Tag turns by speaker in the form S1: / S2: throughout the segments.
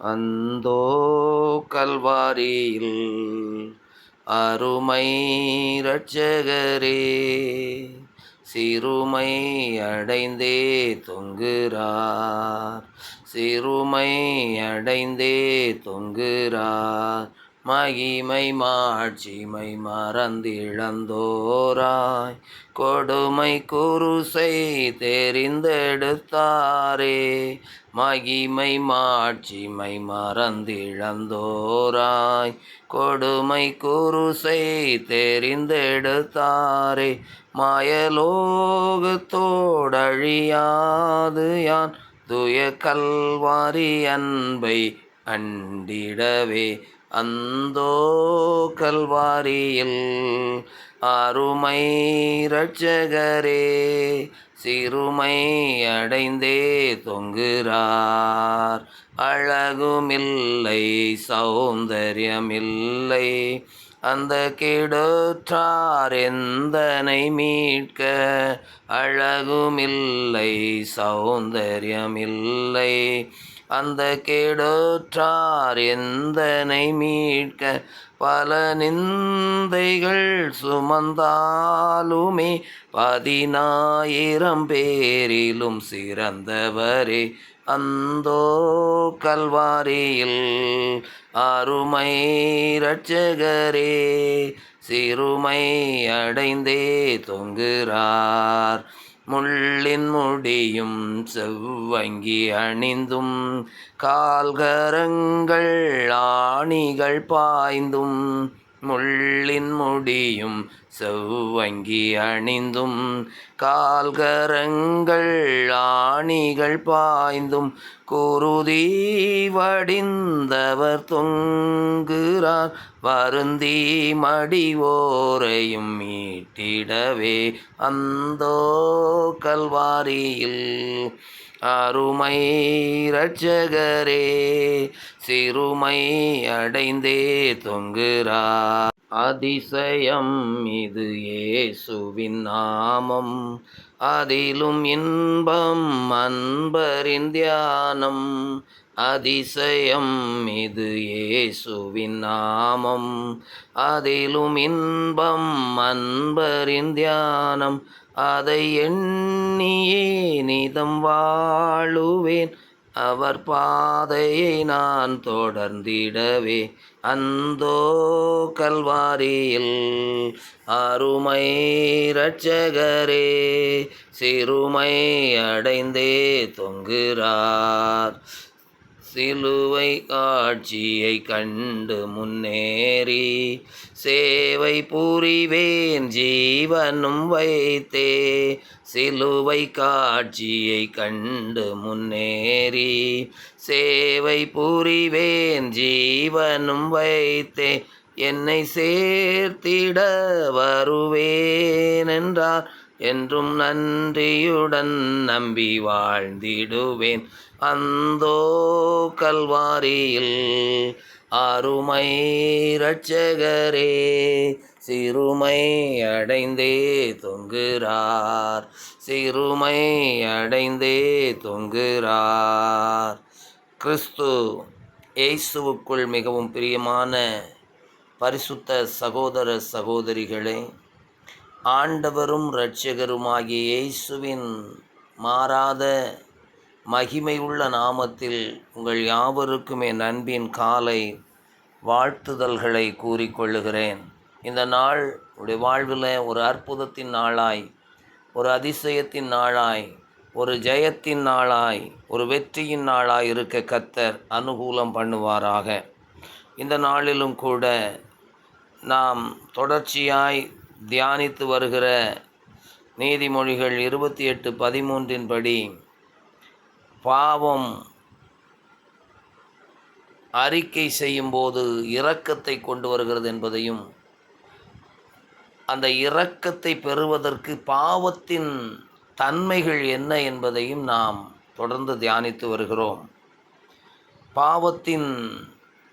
S1: அந்தோ கல்வாரியில் அருமை ரட்சகரே சிறுமை அடைந்தே தொங்குறார் சிறுமை அடைந்தே தொங்குறார் மகிமை மாட்சிமை மறந்திழந்தோராய். கொடுமை குருசை தெரிந்தெடுத்தாரே. மகிமை மாட்சிமை மறந்திழந்தோராய். கொடுமை குருசை தெரிந்தெடுத்தாரே. மாயலோகத்தோடழியாது யான். துய கல்வாரி அன்பை அண்டிடவே. அந்தோ கல்வாரியில் அருமை இரட்சகரே சிறுமை அடைந்தே தொங்குகிறார். அழகுமில்லை சௌந்தரியமில்லை அந்த கெடுற்றார் எந்தனை மீட்க? அழகுமில்லை சௌந்தரியமில்லை அந்த கேடோற்றார் எந்தனை மீட்க பல நிந்தைகள் சுமந்தாலுமே பதினாயிரம் பேரிலும் சிறந்தவரே. அந்தோ கல்வாரியில் அருமை இரட்சகரே சிறுமை அடைந்தே தொங்குகிறார். முள்ளின் முடியும் செவ்வங்கி அணிந்தும் கால்கரங்கள் ஆணிகள் பாய்ந்தும் முள்ளின் முடியும் செவ்வங்கி அணிந்தும் கால்கரங்கள் ஆணிகள் பாய்ந்தும் குருதி வடிந்தவர் தொங்கு வருந்தி மடிவோரையும் மீட்டிடவே. அந்தோ கல்வாரியில் அருமை இரட்சகரே சிறுமை அடைந்தே தொங்குறார் அதிசயம் இது ஏசுவின் நாமம். அதிலும் இன்பம் அன்பரின் தியானம். அதிசயம் இது ஏசுவின் நாமம். அதிலும் இன்பம் அன்பரின் தியானம். அதை எண்ணியே நிதம் வாழுவேன். அவர் பாதையை நான் தொடர்ந்திடவே. அந்தோ கல்வாரியில் அருமை இரட்சகரே சிறுமை அடைந்தே தொங்குகிறார். சிலுவை காட்சியை கண்டு முன்னேறி சேவை புரிவேன் ஜீவனும் வைத்தே. சிலுவை காட்சியை கண்டு முன்னேறி சேவை புரிவேன் ஜீவனும் வைத்தே. என்னை சேர்த்திட வருவேன் என்றார் என்றும் நன்றியுடன் நம்பி வாழ்ந்திடுவேன். அந்தோ கல்வாரியில் அருமை இரட்சகரே சிறுமை அடைந்தே தொங்குறார் சிறுமை அடைந்தே தொங்குகிறார். கிறிஸ்து இயேசுவுக்குள் மிகவும் பிரியமான பரிசுத்த சகோதர சகோதரிகளே ஆண்டவரும் இரட்சகருமாகிய இயேசுவின் மாறாத மகிமையுள்ள நாமத்தில் உங்கள் யாவருக்குமே நண்பின் காலை வாழ்த்துதல்களை கூறிக்கொள்ளுகிறேன். இந்த நாள் உடைய வாழ்வில் ஒரு அற்புதத்தின் நாளாய் ஒரு அதிசயத்தின் நாளாய் ஒரு ஜெயத்தின் நாளாய் ஒரு வெற்றியின் நாளாய் இருக்க கத்தர் அனுகூலம் பண்ணுவாராக. இந்த நாளிலும் கூட நாம் தொடர்ச்சியாய் தியானித்து வருகிற நீதிமொழிகள் இருபத்தி எட்டு பதிமூன்றின் படி பாவம் அறிக்கை செய்யும்போது இரக்கத்தை கொண்டு வருகிறது என்பதையும் அந்த இரக்கத்தை பெறுவதற்கு பாவத்தின் தன்மைகள் என்ன என்பதையும் நாம் தொடர்ந்து தியானித்து வருகிறோம். பாவத்தின்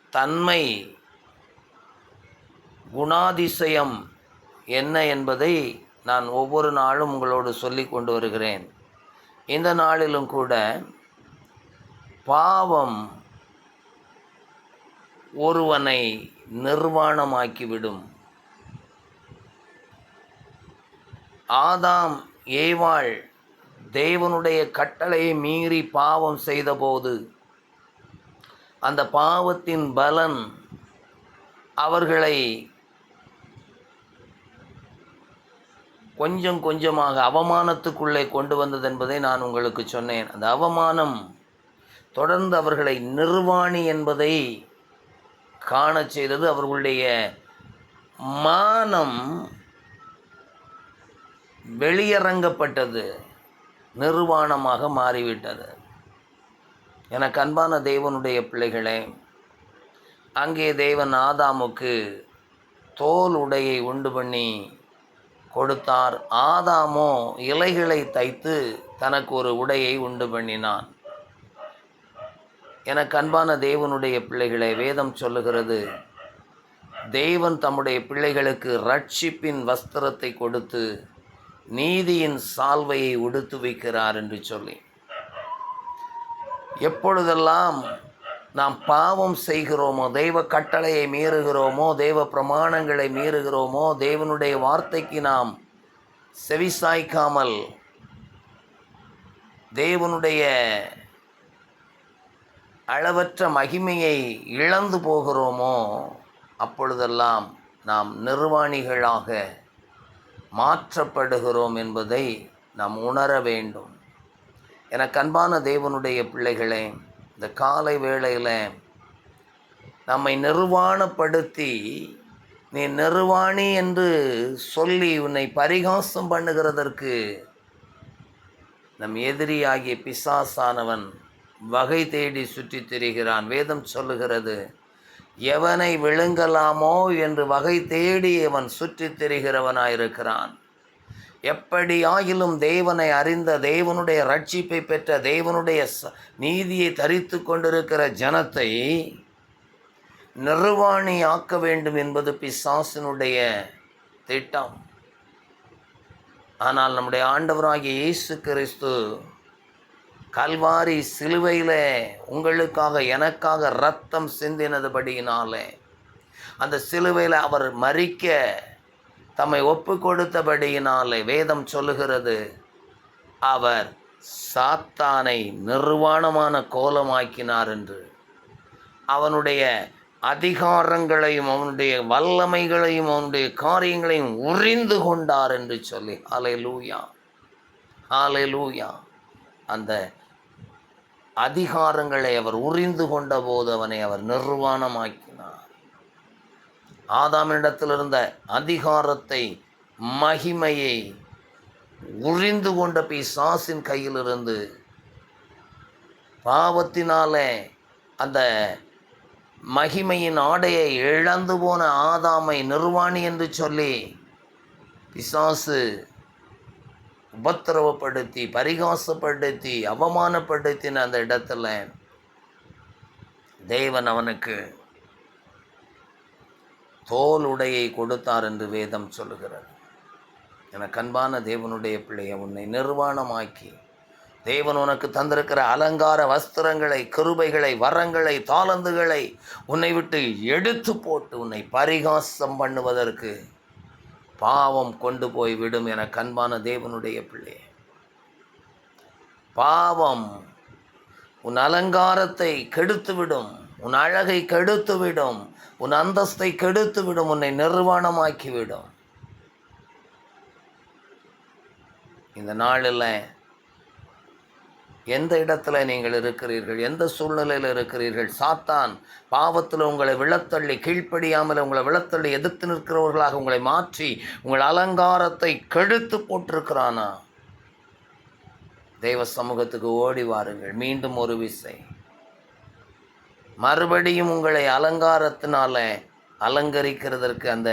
S1: தன்மை குணாதிசயம் என்ன என்பதை நான் ஒவ்வொரு நாளும் உங்களோடு சொல்லி கொண்டு வருகிறேன். இந்த நாளிலும் கூட பாவம் ஒருவனை நிர்வாணமாக்கிவிடும். ஆதாம் ஏவாள் தேவனுடைய கட்டளையை மீறி பாவம் செய்தபோது அந்த பாவத்தின் பலன் அவர்களை கொஞ்சம் கொஞ்சமாக அவமானத்துக்குள்ளே கொண்டு வந்தது என்பதை நான் உங்களுக்கு சொன்னேன். அந்த அவமானம் தொடர்ந்து அவர்களை நிர்வாணி என்பதை காணச் செய்தது அவர்களுடைய மானம் வெளியரங்கப்பட்டது நிர்வாணமாக மாறிவிட்டது. எனக்கு அன்பான தேவனுடைய பிள்ளைகளே அங்கே தேவன் ஆதாமுக்கு தோல் உடையை உண்டு பண்ணி கொடுத்தார். ஆதாமோ இலைகளை தைத்து தனக்கு ஒரு உடையை உண்டு பண்ணினான். எனக்கு அன்பான தேவனுடைய பிள்ளைகளை வேதம் சொல்லுகிறது தேவன் தம்முடைய பிள்ளைகளுக்கு ரட்சிப்பின் வஸ்திரத்தை கொடுத்து நீதியின் சால்வையை உடுத்து வைக்கிறார் என்று சொல்லி. எப்பொழுதெல்லாம் நாம் பாவம் செய்கிறோமோ தெய்வ கட்டளையை மீறுகிறோமோ தெய்வ பிரமாணங்களை மீறுகிறோமோ தேவனுடைய வார்த்தைக்கு நாம் செவிசாய்க்காமல் தேவனுடைய அளவற்ற மகிமையை இழந்து போகிறோமோ அப்பொழுதெல்லாம் நாம் நிர்வாணிகளாக மாற்றப்படுகிறோம் என்பதை நாம் உணர வேண்டும். என கண்பான தேவனுடைய பிள்ளைகளே இந்த காலை வேளையில் நம்மை நிர்வாணப்படுத்தி நீ நிர்வாணி என்று சொல்லி உன்னை பரிகாசம் பண்ணுகிறதற்கு நம் எதிரியாகிய பிசாசானவன் வகை தேடி சுற்றி திரிகிறான். வேதம் சொல்லுகிறது எவனை விழுங்கலாமோ என்று வகை தேடி அவன் சுற்றித் திரிகிறவனாயிருக்கிறான். எப்படியாயிலும் தேவனை அறிந்த தேவனுடைய ரட்சிப்பை பெற்ற தேவனுடைய ச- நீதியை தரித்து கொண்டிருக்கிற ஜனத்தை நிர்வாணி ஆக்க வேண்டும் என்பது பிசாசினுடைய திட்டம். ஆனால் நம்முடைய ஆண்டவராகிய இயேசு கிறிஸ்து கல்வாரி சிலுவையில் உங்களுக்காக எனக்காக ரத்தம் சிந்தினதுபடியினாலே அந்த சிலுவையில் அவர் மறிக்க தம்மை ஒப்பு கொடுத்தபடியினாலே வேதம் சொல்லுகிறது. அவர் சாத்தானை நிர்வாணமான கோலமாக்கினார் என்று. அவனுடைய அதிகாரங்களையும் அவனுடைய வல்லமைகளையும் அவனுடைய காரியங்களையும் உறிந்து கொண்டார் என்று சொல்லி ஹாலே லூயா ஹாலே லூயா அந்த அதிகாரங்களை அவர் உறிந்து கொண்ட போது அவனை அவர் நிர்வாணமாக்கி ஆதாமினிடத்தில் இருந்த அதிகாரத்தை மகிமையை உறிந்து கொண்ட பிசாசின் கையிலிருந்து பாவத்தினாலே அந்த மகிமையின் ஆடையை இழந்து போன ஆதாமை நிர்வாணி என்று சொல்லி பிசாசு உபத்திரவப்படுத்தி பரிகாசப்படுத்தி அவமானப்படுத்தின அந்த இடத்துல தேவன் அவனுக்கு தோல் உடையை கொடுத்தார் என்று வேதம் சொல்லுகிறது. எனக்கு அன்பான தேவனுடைய பிள்ளையை உன்னை நிர்வாணமாக்கி தேவன் உனக்கு தந்திருக்கிற அலங்கார வஸ்திரங்களை கிருபைகளை வரங்களை தாளந்துகளை உன்னை விட்டு எடுத்து போட்டு உன்னை பரிகாசம் பண்ணுவதற்கு பாவம் கொண்டு போய் விடும் என கண்பான தேவனுடைய பிள்ளை பாவம் உன் அலங்காரத்தை கெடுத்துவிடும். உன் அழகை கெடுத்துவிடும். உன் அந்தஸ்தை கெடுத்துவிடும். உன்னை நிர்வாணமாக்கிவிடும். இந்த நாளில் எந்த இடத்துல நீங்கள் இருக்கிறீர்கள்? எந்த சூழ்நிலையில் இருக்கிறீர்கள்? சாத்தான் பாவத்தில் உங்களை விழத்தள்ளி கீழ்ப்படியாமல் உங்களை விழத்தள்ளி எதிர்த்து நிற்கிறவர்களாக உங்களை மாற்றி உங்கள் அலங்காரத்தை கெடுத்து போட்டிருக்கிறானா? தெய்வ சமூகத்துக்கு ஓடி வாருங்கள். மீண்டும் ஒரு விசை. மறுபடியும் உங்களை அலங்காரத்தினால அலங்கரிக்கிறதற்கு அந்த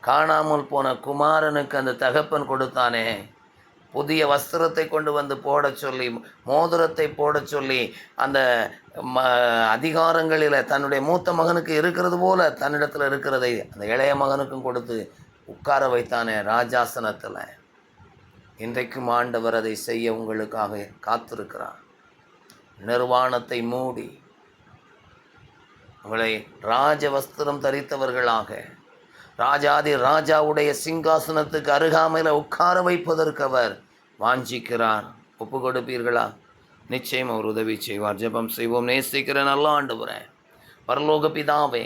S1: காணாமல் போன குமாரனுக்கு அந்த தகப்பன் கொடுத்தானே. புதிய வஸ்திரத்தை கொண்டு வந்து போடச் சொல்லி மோதிரத்தை போடச் சொல்லி அந்த ம அதிகாரங்களில் தன்னுடைய மூத்த மகனுக்கு இருக்கிறது போல தன்னிடத்தில் இருக்கிறதை அந்த இளைய மகனுக்கும் கொடுத்து உட்கார வைத்தானே ராஜாசனத்தில். இன்றைக்கும் ஆண்டவர் அதை செய்ய உங்களுக்காக காத்திருக்கிறார். நிர்வாணத்தை மூடி அவளை ராஜ வஸ்திரம் தரித்தவர்களாக ராஜாதி ராஜாவுடைய சிங்காசனத்துக்கு அருகாமையில் உட்கார வைப்பதற்கு அவர் வாஞ்சிக்கிறார். ஒப்பு கொடுப்பீர்களா நிச்சயம் அவர் உதவி செய்வார். ஜெபம் செய்வோம். நேசிக்கிற நல்ல ஆண்டவரே பரலோக பிதாவே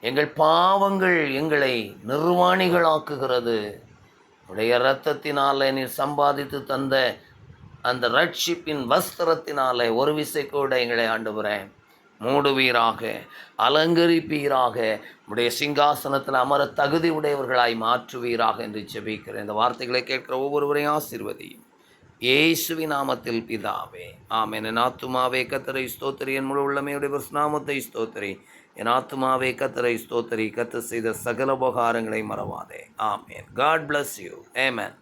S1: எங்கள் பாவங்கள் எங்களை நிர்வாணிகளாக்குகிறது. உடைய இரத்தத்தினாலே நீர் சம்பாதித்து தந்த அந்த ரட்சிப்பின் வஸ்திரத்தினாலே ஒரு விசை கூட எங்களை ஆண்டுகிறேன் மூடுவீராக அலங்கரிப்பீராக உடைய சிங்காசனத்தில் அமர தகுதி உடையவர்களாய் மாற்றுவீராக என்று செபிக்கிறேன் இந்த வார்த்தைகளை கேட்கிற ஒவ்வொருவரையும் ஆசிர்வதியும். இயேசுவி நாமத்தில் பிதாவே ஆம் என் ஆத்துமாவே கத்தரை ஸ்தோத்திரி. என் முழு உள்ளமையுடைய நாமத்தை ஸ்தோத்திரி. என் ஆத்துமாவே கத்தரை ஸ்தோத்திரி. கத்த செய்த சகல உபகாரங்களை மறவாதே. ஆமேன். காட் பிளஸ் யூ ஏமேன்